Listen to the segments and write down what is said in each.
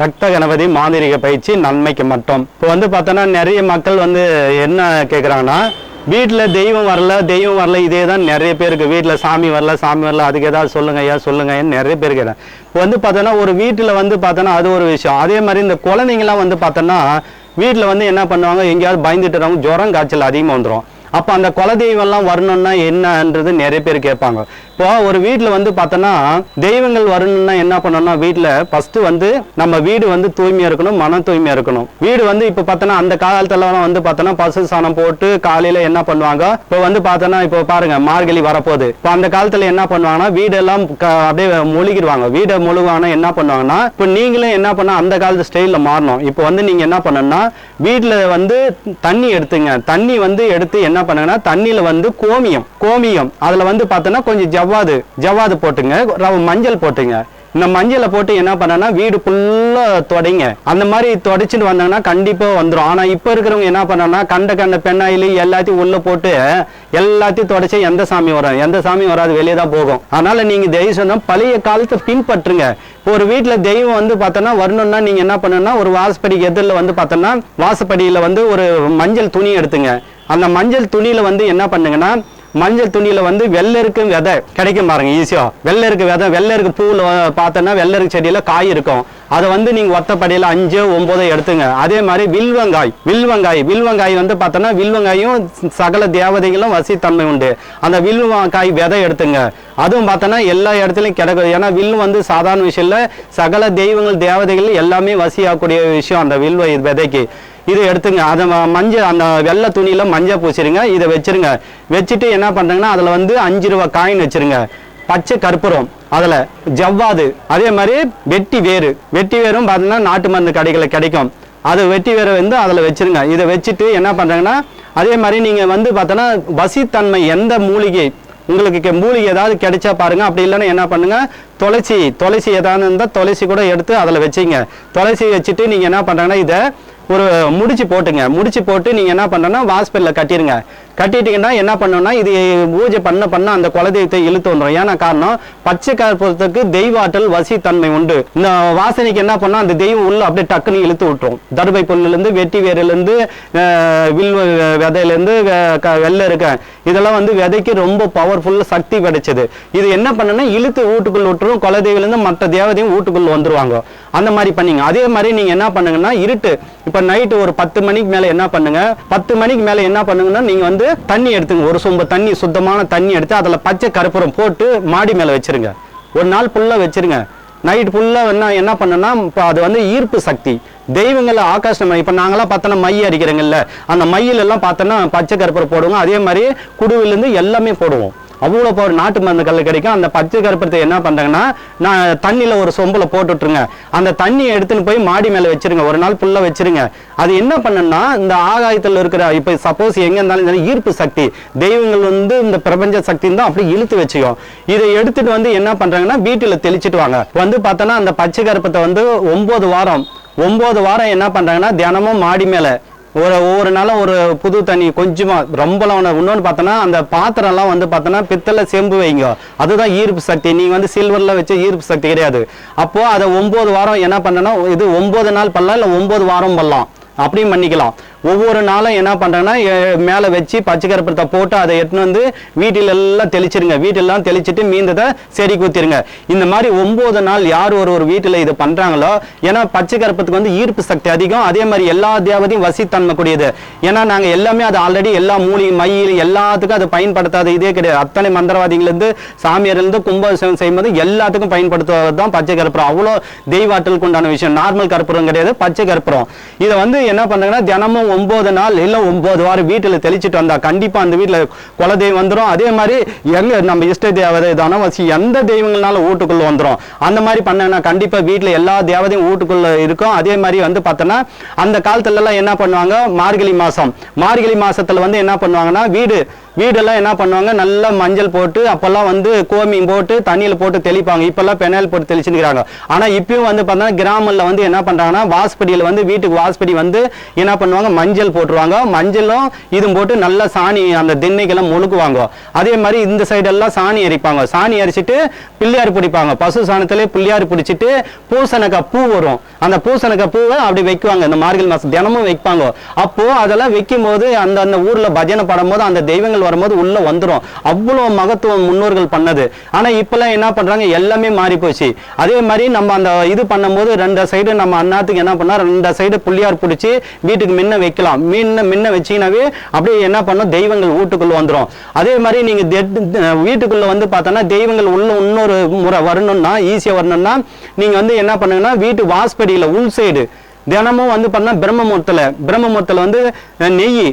ரத்த கணபதி மாந்திரிக பயிற்சி நன்மைக்கு மட்டும். இப்போ வந்து பார்த்தோன்னா நிறைய மக்கள் வந்து என்ன கேட்குறாங்கன்னா வீட்டில் தெய்வம் வரல தெய்வம் வரல இதே தான் நிறைய பேருக்கு வீட்டில் சாமி வரல சாமி வரல அதுக்கு ஏதாவது சொல்லுங்க ஐயா சொல்லுங்க நிறைய பேர் கேட்டேன் இப்போ வந்து பார்த்தோன்னா ஒரு வீட்டில் வந்து பார்த்தோன்னா அது ஒரு விஷயம். அதே மாதிரி இந்த குழந்தைங்களாம் வந்து பார்த்தோன்னா வீட்டில் வந்து என்ன பண்ணுவாங்க எங்கேயாவது பயந்துட்டு ஜுரம் காய்ச்சல் அதிகமாக வந்துடும் அப்போ அந்த குலதெய்வம்லாம் வரணும்னா என்னன்றது நிறைய பேர் கேட்பாங்க. இப்போ ஒரு வீட்டில் வந்து பார்த்தோன்னா தெய்வங்கள் வரணும்னா என்ன பண்ணணும்னா வீட்டில் ஃபஸ்ட்டு வந்து நம்ம வீடு வந்து தூய்மையாக இருக்கணும் மன தூய்மையாக இருக்கணும். வீடு வந்து இப்போ பார்த்தோன்னா அந்த காலத்துலலாம் வந்து பார்த்தோன்னா பசு சாணம் போட்டு காலையில் என்ன பண்ணுவாங்க? இப்போ வந்து பார்த்தோன்னா இப்போ பாருங்க மார்கழி வரப்போகுது. இப்போ அந்த காலத்தில் என்ன பண்ணுவாங்கன்னா வீடெல்லாம் க- அப்படியே மொழிகிடுவாங்க. வீடை முழுவானா என்ன பண்ணுவாங்கன்னா இப்போ நீங்களும் என்ன பண்ண அந்த காலத்து ஸ்டைலில் மாறணும். இப்போ வந்து நீங்கள் என்ன பண்ணணும்னா வீட்டில் வந்து தண்ணி எடுத்துங்க. தண்ணி வந்து எடுத்து என்ன பண்ணுங்கன்னா தண்ணியில் வந்து கோமியம் கோமியம். அதில் வந்து பார்த்தோன்னா கொஞ்சம் ஜவ்வாது ஜவ்வாது போட்டுங்க மஞ்சள் போட்டுங்க. இந்த மஞ்சளை போட்டு என்ன பண்ணனா வீடு ஃபுல்லாக தொடைங்க. அந்த மாதிரி தொடச்சிட்டு வந்தாங்கன்னா கண்டிப்பாக வந்துடும் ஆனால் இப்போ இருக்கிறவங்க என்ன பண்ணனா கண்ட கண்ட பெண்ணாயிலி எல்லாத்தையும் உள்ளே போட்டு எல்லாத்தையும் தொடச்சி எந்த சாமி வரும் எந்த சாமி வராது வெளியே தான் போகும். அதனால நீங்கள் தெய்வம் சொன்னால் பழைய காலத்தை பின்பற்றுங்க. இப்போ ஒரு வீட்டில் தெய்வம் வந்து பார்த்தோன்னா வரணும்னா நீங்கள் என்ன பண்ணணும்னா ஒரு வாசப்படிக்கு எதிரில் வந்து பார்த்தோன்னா வாசப்படியில் வந்து ஒரு மஞ்சள் துணி எடுத்துங்க. அந்த மஞ்சள் துணியில் வந்து என்ன பண்ணுங்கன்னா மஞ்சள் துணியில வந்து வெள்ளருக்கு விதை கிடைக்கும் பாருங்க ஈஸியா வெள்ளருக்கு விதை வெள்ளருக்கு பூவில் பார்த்தோன்னா வெள்ளருக்கு செடியில காய் இருக்கும். அதை வந்து நீங்க ஒத்தப்படியில அஞ்சு ஒன்பதோ எடுத்துங்க. அதே மாதிரி வில்வங்காய் வில்வங்காய் வில்வங்காய் வந்து பார்த்தோன்னா வில்வங்காயும் சகல தேவதைகளும் வசித்தன்மை உண்டு. அந்த வில்வங்காய் விதை எடுத்துங்க. அதுவும் பார்த்தோன்னா எல்லா இடத்துலையும் கிடைக்கும் ஏன்னா வில்லு வந்து சாதாரண விஷயம் இல்லை. சகல தெய்வங்கள் தேவதைகள் எல்லாமே வசியாகக்கூடிய விஷயம் அந்த வில்வ விதைக்கு. இதை எடுத்துங்க. அதை மஞ்சள் அந்த வெள்ளை துணியில் மஞ்சள் பூசிடுங்க இதை வச்சிருங்க. வச்சுட்டு என்ன பண்றாங்கன்னா அதில் வந்து அஞ்சு ரூபா காயின் வச்சுருங்க. பச்சை கற்பூரம் அதில் ஜவ்வாது அதே மாதிரி வெட்டி வேறு. வெட்டி வேரும் பார்த்தீங்கன்னா நாட்டு மருந்து கடைகளில் கிடைக்கும். அது வெட்டி வேற வந்து அதில் வச்சிருங்க. இதை வச்சுட்டு என்ன பண்ணுறாங்கன்னா அதே மாதிரி நீங்கள் வந்து பார்த்தோன்னா வசித்தன்மை எந்த மூலிகை உங்களுக்கு மூலிகை ஏதாவது கிடைச்சா பாருங்க. அப்படி இல்லைன்னா என்ன பண்ணுங்க? துளசி துளசி ஏதாவது இருந்தால் துளசி கூட எடுத்து அதில் வச்சிங்க. துளசி வச்சுட்டு நீங்க என்ன பண்றாங்கன்னா இதை ஒரு முடிச்சு போட்டுங்க. முடிச்சு போட்டு நீங்க என்ன பண்ணணும்னா வாஸ்பெல்ல கட்டிடுங்க கட்டிட்டீங்கன்னா என்ன பண்ணோம்னா இது பூஜை பண்ண பண்ண அந்த குலதெய்வத்தை இழுத்து வந்துடும் ஏன்னா காரணம் பச்சை கற்பூரத்துக்கு தெய்வ ஆற்றல் வசி தன்மை உண்டு. இந்த வாசனைக்கு என்ன பண்ணா அந்த தெய்வம் உள்ள அப்படியே டக்குன்னு இழுத்து விட்டுரும். தருபை புல்லுலேருந்து வெட்டி வேரிலேருந்து வில் விதையிலேருந்து வெள்ளை இருக்க இதெல்லாம் வந்து விதைக்கு ரொம்ப பவர்ஃபுல் சக்தி கிடைச்சது இது என்ன பண்ணுன்னா இழுத்து வீட்டுக்குள்ள விட்டுரும் குலதெய்விலேருந்து மற்ற தேவதையும் வீட்டுக்குள்ள வந்துருவாங்க. அந்த மாதிரி பண்ணீங்க. அதே மாதிரி நீங்க என்ன பண்ணுங்கன்னா இருட்டு. இப்ப நைட்டு ஒரு பத்து மணிக்கு மேல என்ன பண்ணுங்க? பத்து மணிக்கு மேல என்ன பண்ணுங்கன்னா நீங்க வந்து தண்ணி எடுத்துங்க. ஒரு சொம்பு தண்ணி சுத்தமான தண்ணி எடுத்து அதுல பச்சை கருப்புரம் போட்டு மாடி மேல வச்சிருங்க. ஒரு நாள் ஃபுல்லா வச்சிருங்க. நைட் ஃபுல்லா என்ன என்ன பண்ணுன்னா இப்போ அது வந்து ஈர்ப்பு சக்தி. தெய்வங்களை ஆகாசம் இப்போ நாங்களாம் பார்த்தோன்னா மை அடிக்கிறோங்கல்ல. அந்த மையிலெல்லாம் பார்த்தோன்னா பச்சை கருப்பரை போடுவோம் அதே மாதிரி குடுவிலேருந்து எல்லாமே போடுவோம். அவ்வளோ ஒரு நாட்டு மருந்து கல் கிடைக்கும். அந்த பச்சை கருப்பத்தை என்ன பண்ணுறாங்கன்னா நான் தண்ணியில் ஒரு சொம்பில் போட்டு அந்த தண்ணியை எடுத்துன்னு போய் மாடி மேலே வச்சிருங்க. ஒரு நாள் ஃபுல்லாக வச்சிருங்க. அது என்ன பண்ணுன்னா இந்த ஆகாயத்தில் இருக்கிற இப்போ சப்போஸ் எங்கே இருந்தாலும் ஈர்ப்பு சக்தி. தெய்வங்கள் வந்து இந்த பிரபஞ்ச சக்தி தான் அப்படி இழுத்து வச்சுக்கும். இதை எடுத்துட்டு வந்து என்ன பண்ணுறாங்கன்னா வீட்டில் தெளிச்சிட்டு வாங்க வந்து பார்த்தோன்னா அந்த பச்சை கருப்பத்தை வந்து ஒம்பது வாரம் ஒம்பது வாரம் என்ன பண்ணுறாங்கன்னா தினமும் மாடி மேலே ஒரு ஒவ்வொரு நாளும் ஒரு புது தண்ணி கொஞ்சமாக ரொம்பலாம் இன்னொன்று பார்த்தோன்னா அந்த பாத்திரம்லாம் வந்து பார்த்தோன்னா பித்தளை செம்பு வைங்க. அதுதான் ஈர்ப்பு சக்தி. நீங்கள் வந்து சில்வரில் வச்ச ஈர்ப்பு சக்தி கிடையாது. அப்போ அதை ஒம்பது வாரம் என்ன பண்ணனா இது ஒம்பது நாள் பண்ணலாம் இல்லை ஒம்பது வாரம் பண்ணலாம். அப்படியும் பண்ணிக்கலாம். ஒவ்வொரு நாளும் என்ன பண்ணுறேன்னா மேலே வச்சு பச்சை கருப்பத்தை போட்டு அதை எடுத்துன்னு வந்து வீட்டில் எல்லாம் தெளிச்சிருங்க. வீட்டிலெல்லாம் தெளிச்சிட்டு மீந்ததை செடி குத்திருங்க. இந்த மாதிரி ஒம்பது நாள் யார் ஒரு ஒரு வீட்டில் இது பண்ணுறாங்களோ ஏன்னா பச்சை கருப்பத்துக்கு வந்து ஈர்ப்பு சக்தி அதிகம். அதே மாதிரி எல்லா தேவதையும் வசித்தன்மை கூடியது. ஏன்னா நாங்கள் எல்லாமே அது ஆல்ரெடி எல்லா மூலிகை மயில் எல்லாத்துக்கும் அது பயன்படுத்தாத இதே கிடையாது. அத்தனை மந்திரவாதிகள்லேருந்து சாமியார்லேருந்து கும்பாபிஷேகம் செய்யும்போது எல்லாத்துக்கும் பயன்படுத்துவது தான் பச்சை கருப்புறம் அவ்வளோ தெய்வாற்றலுக்கு உண்டான விஷயம். நார்மல் கற்பூரம் கிடையாது பச்சை கருப்புறம் இதை வந்து என்ன பண்ணுறாங்கன்னா தினமும் ஒம்பது நாள் இல்லை ஒம்பது வாரம் வீட்டில் தெளிச்சிட்டு வந்தால் கண்டிப்பாக அந்த வீட்டில் குலதெய்வம் வந்துடும் அதே மாதிரி எங்கே நம்ம இஷ்ட தேவதை தனவசி எந்த தெய்வங்கள்னாலும் வீட்டுக்குள்ளே வந்துடும் அந்த மாதிரி பண்ணனா கண்டிப்பாக வீட்டில் எல்லா தேவதையும் வீட்டுக்குள்ளே இருக்கும். அதே மாதிரி வந்து பார்த்தோன்னா அந்த காலத்துலலாம் என்ன பண்ணுவாங்க? மார்கழி மாதம் மார்கழி மாதத்தில் வந்து என்ன பண்ணுவாங்கன்னா வீடு வீடெல்லாம் என்ன பண்ணுவாங்க? நல்லா மஞ்சள் போட்டு அப்போல்லாம் வந்து கோமியம் போட்டு தண்ணியில் போட்டு தெளிப்பாங்க. இப்போல்லாம் பெனால் போட்டு தெளிச்சுக்கிறாங்க ஆனால் இப்பயும் வந்து பார்த்தோன்னா கிராமத்தில் வந்து என்ன பண்ணுறாங்கன்னா வாஸ்படியில் வந்து வீட்டுக்கு வாஸ்படி வந்து என்ன பண்ணுவாங்க? மஞ்சள் போட்டுருவாங்க. மஞ்சளும் இதுவும் போட்டு நல்லா சாணி அந்த திண்ணைக்கெல்லாம் முழுக்குவாங்க. அதே மாதிரி இந்த சைடெல்லாம் சாணி எரிப்பாங்க சாணி எரிச்சிட்டு பிள்ளையார் பிடிப்பாங்க. பசு சாணத்திலே பிள்ளையார் பிடிச்சிட்டு பூசணக்காய் பூ வரும். அந்த பூசணக்காய் பூவை அப்படி வைக்குவாங்க. இந்த மார்கழி மாதம் தினமும் வைப்பாங்க. அப்போது அதெல்லாம் வைக்கும் போது அந்த அந்த ஊரில் பஜனை படும்போது அந்த தெய்வங்கள் வரும்போது உள்ள வந்துரும். அவ்வளவு மகத்துவம் முன்னோர்கள் பண்ணது. ஆனா இப்பெல்லாம் என்ன பண்றாங்க? எல்லாமே மாறி போச்சு அதே மாதிரி நம்ம அந்த இது பண்ணும்போது ரெண்டு சைடு நம்ம அண்ணாத்துக்கு என்ன பண்ணா ரெண்டு சைடு புள்ளியார் பிடிச்சி வீட்டுக்கு முன்ன வைக்கலாம். மின்ன முன்ன வச்சீங்கன்னாவே அப்படியே என்ன பண்ணும்? தெய்வங்கள் வீட்டுக்குள்ள வந்துடும் அதே மாதிரி நீங்க தெட்- வீட்டுக்குள்ள வந்து பார்த்தோன்னா தெய்வங்கள் உள்ள இன்னொரு முறை வரணும்னா ஈஸியா வரணும்னா நீங்க வந்து என்ன பண்ணுங்கன்னா வீட்டு வாஸ்படியில் உள் சைடு தினமும் வந்து பண்ணா பிரம்மமூர்த்தில் பிரம்மமூர்த்தில் வந்து நெய்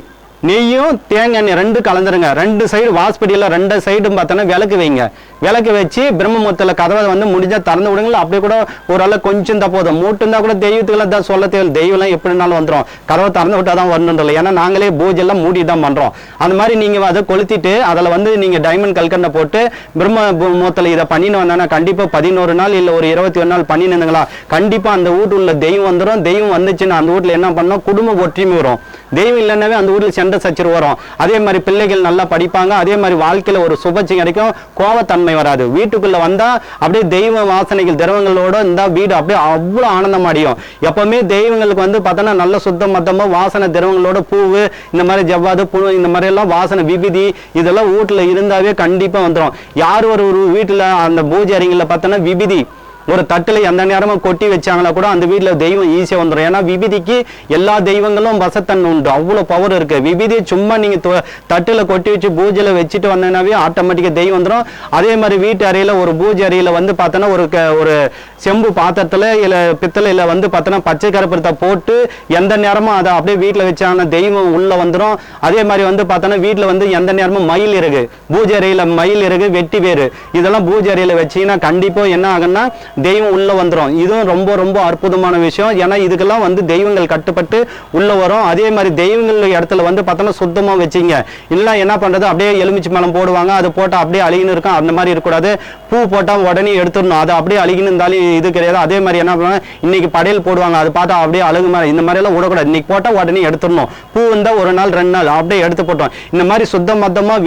நெய்யும் தேங்காய் எண்ணெய் ரெண்டு கலந்துருங்க. ரெண்டு சைடு வாஸ்படியில் ரெண்டு சைடும் பார்த்தோன்னா விளக்கு வைங்க. விளக்கு வச்சு பிரம்மமுகத்தில் கதவை வந்து முடிஞ்சால் திறந்து விடுங்களா அப்படியே கூட ஓரளவு கொஞ்சம் தான் போதும். மூட்டுந்தா கூட தெய்வத்துக்கெல்லாம் தான் சொல்ல தேவை தெய்வம்லாம் எப்படினாலும் வந்துடும் கதவை திறந்து விட்டால் தான் வரணுன்றல ஏன்னா நாங்களே பூஜை எல்லாம் மூடி தான் பண்ணுறோம் அந்த மாதிரி நீங்கள் அதை கொளுத்திட்டு அதில் வந்து நீங்கள் டைமண்ட் கல்கண்டை போட்டு பிரம்ம மூத்தில் இதை பண்ணின்னு வந்தானா கண்டிப்பாக பதினோரு நாள் இல்லை ஒரு இருபத்தி ஒரு நாள் பண்ணினுங்களா கண்டிப்பாக அந்த வீட்டு உள்ள தெய்வம் வந்துடும் தெய்வம் வந்துச்சுன்னா அந்த வீட்டில் என்ன பண்ணோம் குடும்ப ஒற்றுமை வரும். தெய்வம் இல்லைன்னாவே அந்த ஊரில் சண்டை சச்சரவு வரும். அதே மாதிரி பிள்ளைகள் நல்லா படிப்பாங்க. அதே மாதிரி வாழ்க்கையில் ஒரு சுபச்சி கிடைக்கும். கோவத்தன்மை வராது. வீட்டுக்குள்ள வந்தா அப்படியே தெய்வ வாசனைகள் திரவங்களோட இந்த வீடு அப்படியே அவ்வளோ ஆனந்தம் அடையும். எப்பவுமே தெய்வங்களுக்கு வந்து பார்த்தோன்னா நல்ல சுத்தம் மத்தமா வாசனை திரவங்களோட பூவு இந்த மாதிரி ஜவ்வாது பூ இந்த மாதிரி எல்லாம் வாசனை விபிதி இதெல்லாம் வீட்டுல இருந்தாவே கண்டிப்பாக வந்துடும் யார் ஒரு ஒரு வீட்டில் அந்த பூஜை அறைங்களில் பார்த்தோன்னா விபிதி ஒரு தட்டுல எந்த நேரமும் கொட்டி வச்சாங்களா கூட அந்த வீட்டில் தெய்வம் ஈஸியா வந்துடும் ஏன்னா விபதிக்கு எல்லா தெய்வங்களும் வசத்தன் உண்டு. அவ்வளவு பவர் இருக்கு. விபதி சும்மா நீங்க தொ- தட்டுல கொட்டி வச்சு பூஜையில வச்சுட்டு வந்தீங்கன்னாவே ஆட்டோமேட்டிக்கா தெய்வம் வந்துடும் அதே மாதிரி வீட்டு அறையில ஒரு பூஜை அறையில வந்து பார்த்தோன்னா ஒரு க- ஒரு செம்பு பாத்திரத்துல இல்ல பித்தளையில் வந்து பார்த்தோன்னா பச்சை கருப்பத்தை போட்டு எந்த நேரமும் அதை அப்படியே வீட்டுல வச்சாங்கன்னா தெய்வம் உள்ள வந்துடும் அதே மாதிரி வந்து பார்த்தோன்னா வீட்டுல வந்து எந்த நேரமும் மயில் இருக்கு. பூஜை அறையில மயில் இருக்கு வெட்டி வேறு இதெல்லாம் பூஜை அறையில வச்சீங்கன்னா கண்டிப்பா என்ன ஆகும்னா தெய்வம் உள்ளே வந்துடும் இதுவும் ரொம்ப ரொம்ப அற்புதமான விஷயம். ஏன்னா இதுக்கெல்லாம் வந்து தெய்வங்கள் கட்டுப்பட்டு உள்ளே வரும். அதே மாதிரி தெய்வங்கள் இடத்துல வந்து பார்த்தோன்னா சுத்தமாக வச்சீங்க. இல்லை என்ன பண்ணுறது அப்படியே எலுமிச்சை மலம் போடுவாங்க. அது போட்டால் அப்படியே அழுகின்னு இருக்கும். அந்த மாதிரி இருக்கக்கூடாது. பூ போட்டால் உடனே எடுத்துடணும். அது அப்படியே அழுகின்னு இருந்தாலும் இது கிடையாது. அதே மாதிரி என்ன பண்ணுவாங்க? இன்னைக்கு படையல் போடுவாங்க. அது பார்த்தா அப்படியே அழுகு மாதிரி. இந்த மாதிரிலாம் விடக்கூடாது. இன்னைக்கு போட்டால் உடனே எடுத்துடணும். பூ வந்தால் ஒரு நாள் ரெண்டு நாள் அப்படியே எடுத்து போட்டோம். இந்த மாதிரி சுத்த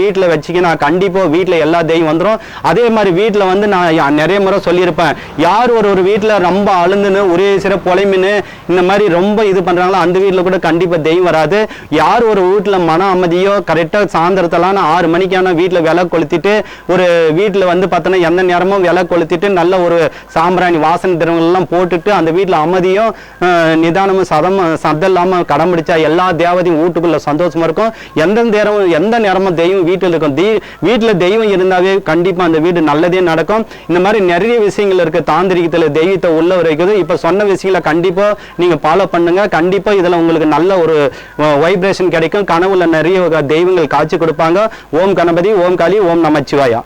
வீட்டில் வீட்டுல நான் கண்டிப்பாக வீட்டில் எல்லா தெய்வம் வந்துடும் அதே மாதிரி வீட்டில் வந்து நான் நிறைய முறை சொல்லியிருப்பேன். யார் ஒரு ஒரு வீட்டில் ரொம்ப அழுந்துன்னு ஒரே சிற பொலைமின்னு இந்த மாதிரி ரொம்ப இது பண்ணுறாங்களோ அந்த வீட்டில் கூட கண்டிப்பாக தெய்வம் வராது. யார் ஒரு வீட்டில் மன அமைதியோ கரெக்டாக சாயந்தரத்தெல்லாம் ஆறு மணிக்கான வீட்டில் விலை கொளுத்திட்டு ஒரு வீட்டில் வந்து பார்த்தோன்னா எந்த நேரமும் விலை கொளுத்திட்டு நல்ல ஒரு சாம்பிராணி வாசனை திரவங்கள் போட்டுட்டு அந்த வீட்டில் அமைதியும் நிதானமும் சதம் சத்தம் இல்லாமல் கடம்பிடிச்சா எல்லா தேவதையும் வீட்டுக்குள்ள சந்தோஷமாக இருக்கும். எந்த நேரமும் எந்த நேரமும் தெய்வம் வீட்டில் இருக்கும். தெய் வீட்டில் தெய்வம் இருந்தாவே கண்டிப்பாக அந்த வீடு நல்லதே நடக்கும். இந்த மாதிரி நிறைய விஷயங்கள் இருக்குது இருக்கு தாந்திரிகத்துல தெய்வத்தை உள்ள வரைக்குது. இப்ப சொன்ன விஷயங்களை கண்டிப்பா நீங்க ஃபாலோ பண்ணுங்க. கண்டிப்பா இதுல உங்களுக்கு நல்ல ஒரு வைப்ரேஷன் கிடைக்கும். கனவுல நிறைய தெய்வங்கள் காட்சி கொடுப்பாங்க. ஓம் கணபதி ஓம் காளி ஓம் நமச்சிவாயா.